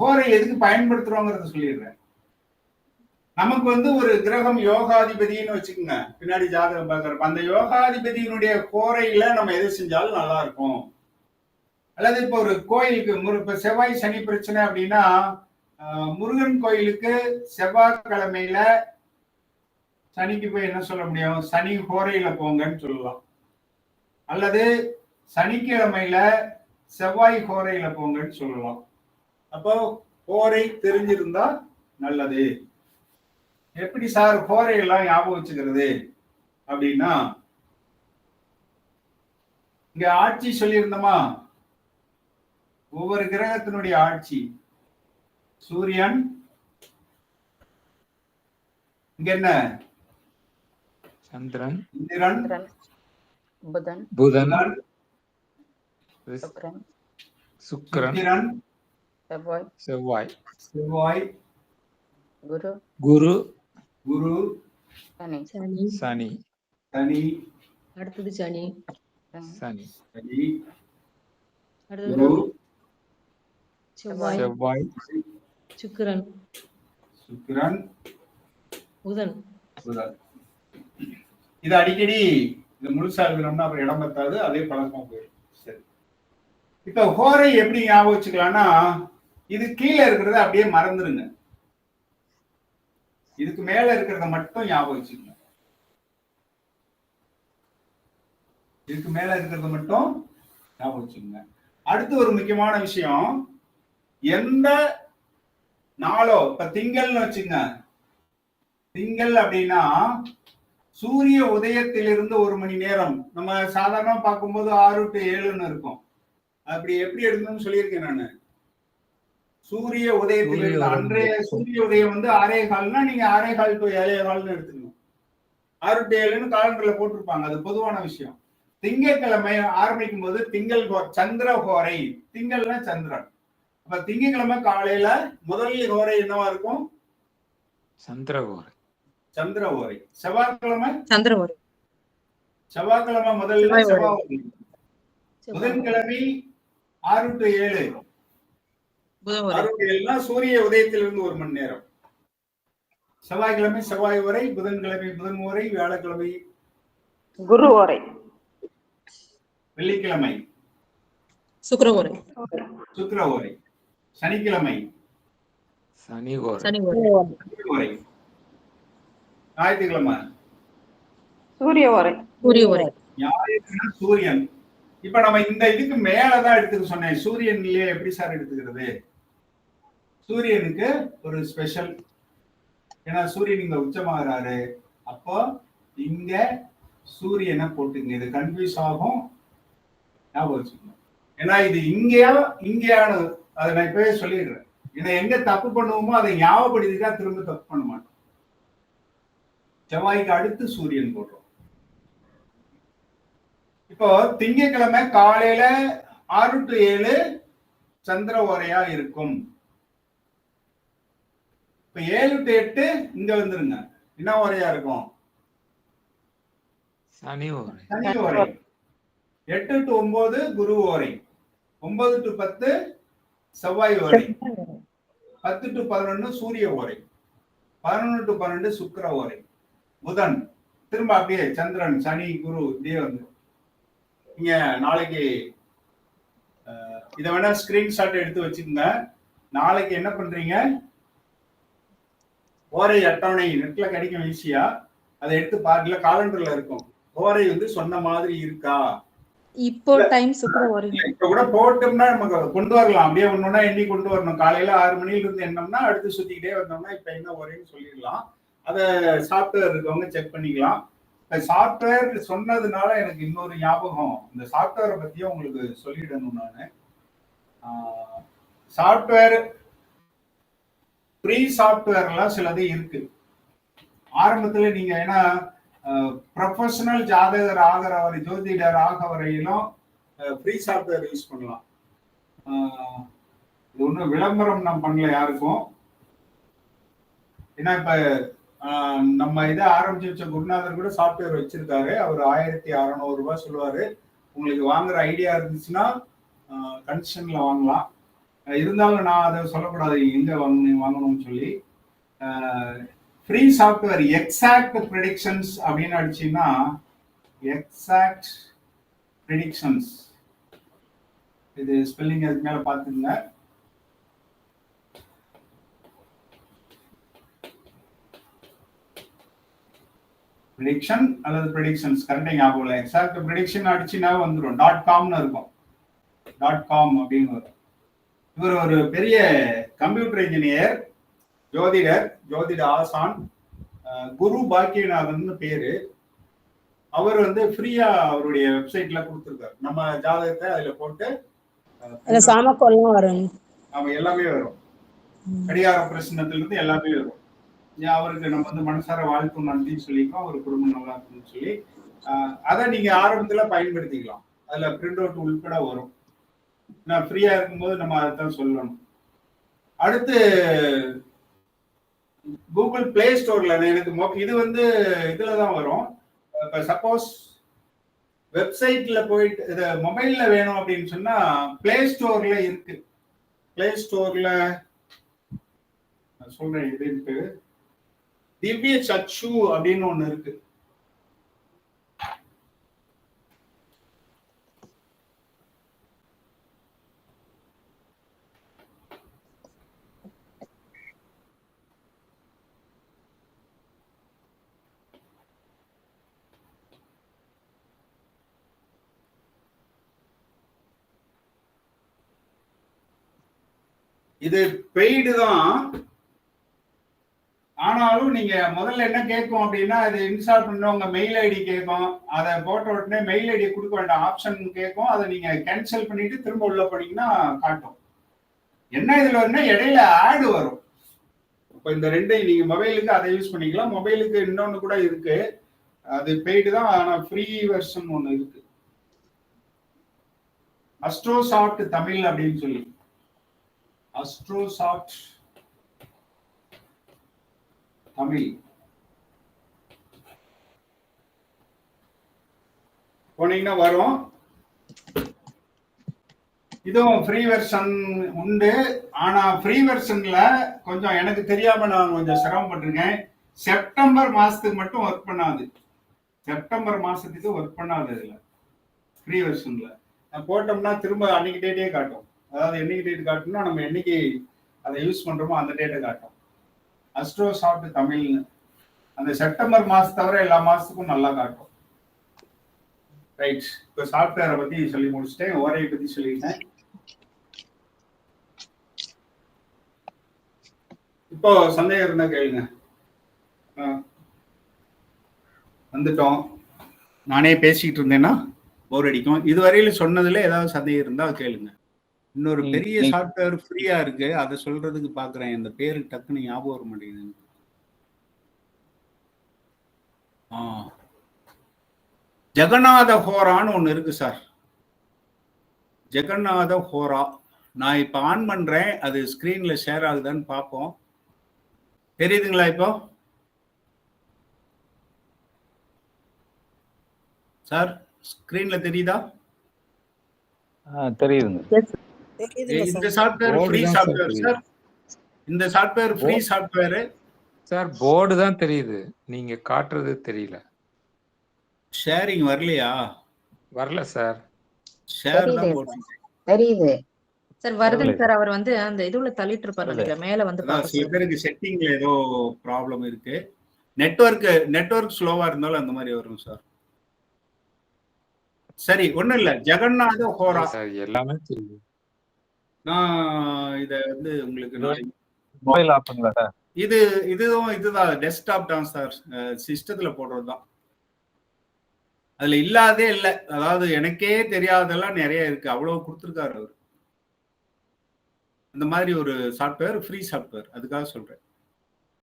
ஹோரை எதுக்கு பயன்படுத்துறோங்கிறத சொல்லிடுறேன். நமக்கு வந்து ஒரு கிரகம் யோகாதிபதினு வச்சுக்கோங்க. பின்னாடி ஜாதகம் பார்க்கறப்ப அந்த யோகாதிபதியினுடைய கோரையில நம்ம எது செஞ்சாலும் நல்லா இருக்கும். அல்லது இப்போ ஒரு கோயிலுக்கு முரு இப்போ செவ்வாய் சனி பிரச்சனை அப்படின்னா முருகன் கோயிலுக்கு செவ்வாய்க்கிழமையில சனிக்கு போய் என்ன சொல்ல முடியும்? சனி கோரையில போங்கன்னு சொல்லலாம். அல்லது சனிக்கிழமையில செவ்வாய் கோரையில போங்கன்னு சொல்லலாம். அப்போ கோரை தெரிஞ்சிருந்தா நல்லது. எப்படி சார் கோரை எல்லாம் ஞாபகம் வச்சுக்கிறது? அப்படின்னா இங்க ஆட்சி சொல்லியிருந்தோமா? ஒவ்வொரு கிரகத்தினுடைய ஆட்சி. சூரியன் இங்க என்ன? சந்திரன் இந்திரன் புதன் புதன் சுக்கிரன் செவ்வாய். செவ்வாய். செவ்வாய். குரு. குரு. குரு. சனி. சனி. சனி. சனி. அடுத்தது சனி. சனி. சனி. அடுத்தது குரு. செவ்வாய். செவ்வாய். சுக்கிரன். சுக்கிரன். புதன். புதன். இது அடிக்கடி இது முழுசா எழுதணும்னா அப்புறம் இடம் பத்தாது அதே பழக்கமா போயிடும். சரி. இப்ப ஹோரை எப்படி ஞாபகம் வச்சுக்கலாம்னா இது கீழே இருக்கிறத அப்படியே மறந்துருங்க. இதுக்கு மேல இருக்கிறத மட்டும் ஞாபகம் வச்சுக்கணும் இதுக்கு மேல இருக்கிறத மட்டும் ஞாபகம் வச்சுக்கோங்க. அடுத்து ஒரு முக்கியமான விஷயம். எந்த நாளோ இப்ப திங்கள்னு வச்சுங்க. திங்கள் அப்படின்னா சூரிய உதயத்திலிருந்து ஒரு மணி நேரம். நம்ம சாதாரண பார்க்கும்போது ஆறு டு ஏழுன்னு இருக்கும். அப்படி எப்படி எடுக்கணும்னு சொல்லியிருக்கேன் நானு. சூரிய உதயம். அன்றைய சூரிய உதயம் வந்து ஆறே கால்னா நீங்க ஆறே கால் டு ஏழே கால்னு எடுத்துக்கணும். ஆறு டு ஏழுன்னு காலண்டர்ல போட்டிருப்பாங்க. அது பொதுவான விஷயம். திங்கட்கிழமை ஆரம்பிக்கும் போது திங்கள் கோ- சந்திர கோரை. திங்கள்னா சந்திரன். அப்ப திங்கட்கிழமை காலையில முதல் கோரை என்னவா இருக்கும்? சந்திரகோரை சந்திர ஓரை செவ்வாய்க்கிழமை? சந்திரன் செவ்வாய்க்கிழமை முதல்ல செவ்வாய் ஓரை. ஓரை. புதன்கிழமை ஆறு டு ஏழு. ஏழுனா சூரிய உதயத்திலிருந்து ஒரு மணி நேரம். செவ்வாய்க்கிழமை செவ்வாய் உரை புதன்கிழமை புதன் உரை வியாழக்கிழமை குரு ஓரை வெள்ளிக்கிழமை சுக்கிர ஓரை சுக்கிர உரை சனிக்கிழமை சனி ஓரை ஞாயிற்றுக்கிழமை சூரிய ஓரை சூரிய ஓரை ஞாயிற்றுக்கிழமை சூரியன். இப்ப நம்ம இந்த இதுக்கு மேலதான் எடுத்துக்க சொன்னேன். சூரியன்லயே எப்படி சார் எடுத்துக்கிறது? சூரியனுக்கு ஒரு ஸ்பெஷல் ஏன்னா சூரியன் இங்க உச்சமாகறாரு. அப்போ இங்க சூரியனை போட்டுங்க இது கன்ஃபியூஸ் ஆகும். ஞாபகம் வச்சுக்கணும் ஏன்னா இது இங்கேயா இங்கேயானது அதை நான் இப்பவே சொல்லிடுறேன். இதை எங்க தப்பு பண்ணுவோமோ அதை ஞாபகப்படுத்திதான் திரும்ப தப்பு பண்ண மாட்டோம். செவ்வாய்க்கு அடுத்து சூரியன் போடுறோம். இப்போ திங்கட்கிழமை காலையில ஆறு டு ஏழு சந்திர ஓரையா இருக்கும். இப்ப ஏழு டு எட்டு இங்க வந்துருங்க. என்ன ஓரையா இருக்கும்? சனி ஓரை. சனி ஓரை. எட்டு டு ஒன்பது குரு ஓரை. ஒன்பது டு பத்து செவ்வாய் ஓரை. பத்து டு பதினொன்னு சூரிய ஓரை. பதினொன்னு டு பன்னெண்டு சுக்கிர ஓரை. புதன். திரும்ப அப்படியே சந்திரன் சனி குரு இப்படியே வந்து நீங்க நாளைக்கு இதை வேணா ஸ்கிரீன்ஷாட் எடுத்து வச்சுக்கோங்க. நாளைக்கு என்ன பண்றீங்க? ஓரை அட்டவணை நெட்ல கிடைக்கும் ஈஸியா. அதை எடுத்து பாருங்க காலண்டர்ல இருக்கும். ஓரை வந்து சொன்ன மாதிரி இருக்கா? இப்போ டைம் இப்ப கூட போட்டோம்னா நமக்கு கொண்டு வரலாம். அப்படியே ஒன்னொன்னா எண்ணி கொண்டு வரணும். காலையில ஆறு மணில இருந்து எண்ணோம்னா அடுத்து சுத்திக்கிட்டே வந்தோம்னா இப்ப என்ன ஒரேன்னு சொல்லிடலாம். அதை சாஃப்ட்வேர் இருக்கவங்க செக் பண்ணிக்கலாம். சாஃப்ட்வேர் சொன்னதுனால எனக்கு இன்னொரு ஞாபகம். இந்த சாஃப்ட்வேரை பத்தியும் உங்களுக்கு சொல்லிடணும் நான். சாஃப்ட்வேர் ஃப்ரீ சாஃப்ட்வேர்லாம் சிலது இருக்கு. ஆரம்பத்தில் நீங்க ஏன்னா ப்ரொஃபஷனல் ஜாதகர் ஆகிற வரை ஜோதிடர் ஆக வரையிலும் ஃப்ரீ சாஃப்ட்வேர் யூஸ் பண்ணலாம். இது ஒன்றும் விளம்பரம் நான் பண்ணல யாருக்கும். ஏன்னா இப்போ நம்ம இதை ஆரம்பிச்சு வச்ச குருநாதர் கூட சாஃப்ட்வேர் வச்சிருக்காரு. அவர் ஆயிரத்தி அறநூறு ரூபாய் சொல்லுவாரு. உங்களுக்கு வாங்குற ஐடியா இருந்துச்சுன்னா கன்செஷன்ல வாங்கலாம். இருந்தாலும் நான் அதை சொல்லக்கூடாது. எங்க வாங்கணும் வாங்கணும்னு சொல்லி. ஃப்ரீ சாஃப்ட்வேர் எக்ஸாக்ட் ப்ரெடிக்ஷன்ஸ் அப்படின்னு அடிச்சீங்கன்னா எக்ஸாக்ட் ப்ரெடிக்ஷன்ஸ் இது ஸ்பெல்லிங் அதுக்கு மேலே பார்த்துங்க ப்ரிடிக்ஷன் அல்லது ப்ரிடிக்ஷன்ஸ் கரெக்டாக ஞாபகம் இல்லை. எக்ஸாக்ட் ப்ரிடிக்ஷன் அடிச்சுனா வந்துடும் டாட் காம்னு இருக்கும். டாட் காம் அப்படின்னு வரும். இவர் ஒரு பெரிய கம்ப்யூட்டர் இன்ஜினியர் ஜோதிடர் ஜோதிட ஆசான் குரு பாக்கியநாதன் பேரு. அவர் வந்து ஃப்ரீயா அவருடைய வெப்சைட்ல கொடுத்துருக்காரு. நம்ம ஜாதகத்தை அதுல போட்டு அதுல சாமக்கோல்லாம் வரும். நம்ம எல்லாமே வரும். கடிகார பிரச்சனத்துல இருந்து எல்லாமே வரும். அவருக்கு நம்ம வந்து மனசார வாழ்த்தும் நன்றின்னு சொல்லிக்கோ அவர் குடும்பம் நல்லா இருக்கும்னு சொல்லி. அதை நீங்க ஆரம்பத்துல பயன்படுத்திக்கலாம். அதுல பிரிண்ட் அவுட் உள்பட வரும். நான் ஃப்ரீயா இருக்கும்போது நம்ம அதை தான் சொல்லணும். அடுத்து கூகுள் பிளே ஸ்டோர்ல எனக்கு இது வந்து இதுல தான் வரும். இப்போ சப்போஸ் வெப்சைட்ல போயிட்டு இது மொபைல்ல வேணும் அப்படின்னு சொன்னா பிளே ஸ்டோர்ல இருக்கு. பிளே ஸ்டோர்ல நான் சொல்றேன் இதுன்ட்டு திவ்ய சச்சு அப்படின்னு ஒண்ணு இருக்கு. இது பெய்டு தான். ஆனாலும் நீங்க முதல்ல என்ன கேட்கும் அப்படின்னா அது இன்ஸ்டால் பண்ண உங்க மெயில் ஐடி கேட்கும். அதை போட்ட உடனே மெயில் ஐடி கொடுக்க வேண்டாம் ஆப்ஷன் கேட்கும். அதை நீங்க கேன்சல் பண்ணிட்டு திரும்ப உள்ள போனீங்கன்னா காட்டும். என்ன இதுல வரும்னா இடையில ஆடு வரும். இப்போ இந்த ரெண்டையும் நீங்க மொபைலுக்கு அதை யூஸ் பண்ணிக்கலாம். மொபைலுக்கு இன்னொன்னு கூட இருக்கு. அது பெய்டு தான் ஆனா ஃப்ரீ வெர்ஷன் ஒன்று இருக்கு. அஸ்ட்ரோசாஃப்ட் தமிழ் அப்படின்னு சொல்லி. அஸ்ட்ரோசாஃப்ட் தமிழ். போனீங்கன்னா வரும். இதுவும் ஃப்ரீ வெர்ஷன் உண்டு. ஆனா ஃப்ரீ வெர்ஷன்ல கொஞ்சம் எனக்கு தெரியாம நான் கொஞ்சம் சிரமப்பட்டிருக்கேன். செப்டம்பர் மாசத்துக்கு மட்டும் ஒர்க் பண்ணாது. செப்டம்பர் மாசத்துக்கு ஒர்க் பண்ணாது இதுல ஃப்ரீ வெர்ஷன்ல போட்டோம்னா திரும்ப அன்னைக்கு டேட்டே காட்டும். அதாவது என்னைக்கு டேட் காட்டணும்னா நம்ம என்னைக்கு அதை யூஸ் பண்றோமோ அந்த டேட்டை காட்டும். அஸ்ட்ரோ சாஃப்ட் தமிழ்னு அந்த செப்டம்பர் மாசம் தவிர எல்லா மாசத்துக்கும் நல்லா காட்டும் ரைட் இப்போ சாஃப்ட்வேரை பத்தி சொல்லி முடிச்சிட்டேன். ஓரையை பத்தி சொல்லிட்டேன். இப்போ சந்தேகம் இருந்தா கேளுங்க. ஆ. வந்துட்டோம். நானே பேசிக்கிட்டு இருந்தேன்னா போர் அடிக்கும். இதுவரையில சொன்னதுல ஏதாவது சந்தேகம் இருந்தா கேளுங்க. இன்னொரு பெரிய சாஃப்ட்வேர் ஃப்ரீயா இருக்கு. அதை சொல்றதுக்கு பாக்குறேன். இந்த பேரு டக்குன்னு ஞாபகம் வர மாட்டேங்குது ஆ. ஜெகநாத ஹோரான்னு ஒண்ணு இருக்கு சார் ஜெகநாத ஹோரா. நான் இப்ப ஆன் பண்றேன். அது ஸ்கிரீன்ல ஷேர் ஆகுதான்னு பார்ப்போம் தெரியுதுங்களா இப்போ? சார் ஸ்கிரீன்ல தெரியுதா? ஆ, தெரியுதுங்க. இந்த சாஃப்ட்வேர் ஃப்ரீ சாஃப்ட்வேர். சார் இந்த software free. Software sir board தான் தெரியுது. நீங்க காட்டுறது தெரியல. ஷேரிங் வரலையா? வரல சார் ஷேர் தான் தெரியுது. சார் வருதுங்க சார். அவர் வந்து அந்த இதுல தள்ளிட்டு இருப்பாரு மேல வந்து சில. பேருக்கு செட்டிங்ல ஏதோ ப்ராப்ளம் இருக்கு. நெட்வொர்க் நெட்வொர்க் ஸ்லோவா இருந்தாலும் அந்த மாதிரி வரும் சார் சரி ஒண்ணும் இல்ல. ஜெகநாத ஹோரா. சார் எல்லாமே தெரியுது. நான் இத வந்து உங்களுக்கு மொபைல் இது இதுவும் இதுதான் டெஸ்க்டாப் தான் சார். சிஸ்டத்துல போடுறது தான் அதுல இல்லாதே இல்லை. அதாவது எனக்கே தெரியாதெல்லாம் நிறைய இருக்கு. அவ்வளவு கொடுத்துருக்காரு அவர். அந்த மாதிரி ஒரு சாஃப்ட்வேர் ஃப்ரீ சாஃப்ட்வேர் அதுக்காக சொல்றேன்.